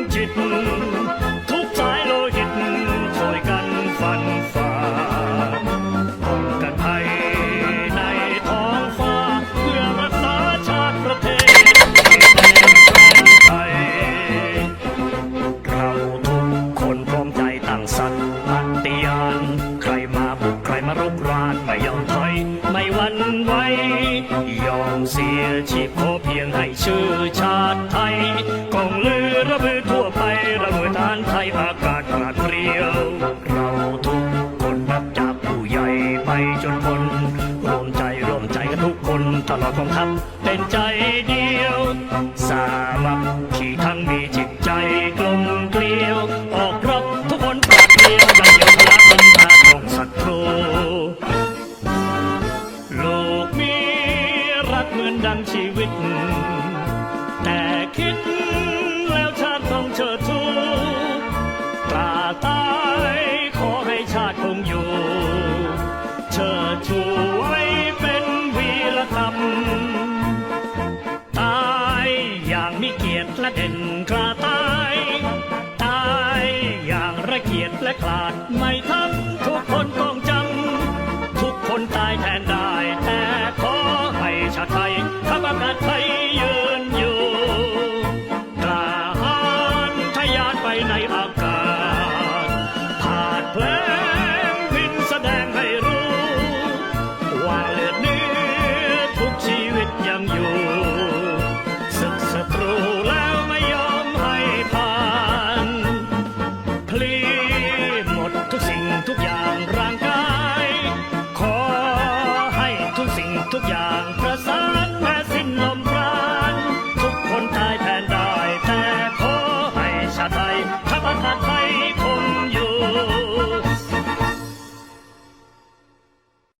ำจิต ทุกสายโลหิตช่วยกันฟันฝ่าป้องกันภัยในท้องฟ้า เพื่อรักษาชาติประเทศไทยเราทุกคนพร้อมใจตั้งสัตว์ปฏิญาณใครมาบุกใครมารบรานไม่ยอมถอย ไม่หวั่นไหวยอมเสียชีพเพียงให้ชื่อชาติไทยกองเลือ เราหน่วยทารไทยอากาศปราดเปรียว เราทุกคนนับจากผู้ใหญ่ไปจนคนรวมใจรวมใจกันทุกคนตลอดกองทัพเป็นใจเดียว สามัคคีทั้งมีจิตใจกลมเกลียว ออกรบทุกคนปราดเปรียวดังเดียวพลักบันทาของศัตรูลูกมีรักเหมือนดังชีวิต แต่คิด ชาติคงอยู่ เชิดชูไว้เป็นวีรธรรม ตายอย่างมีเกียรติและเด่นกล้าตาย ตายอย่างระเกียรติและขลาดไม่ทำทุกคนต้องจำ ทุกคนตายแทนได้ แต่ขอให้ชาติไทยทัพอากาศไทยยืนอยู่กล้าหาญทะยานไปในอากาศ ทุกอย่างร่างกาย ขอให้ทุกสิ่งทุกอย่างประส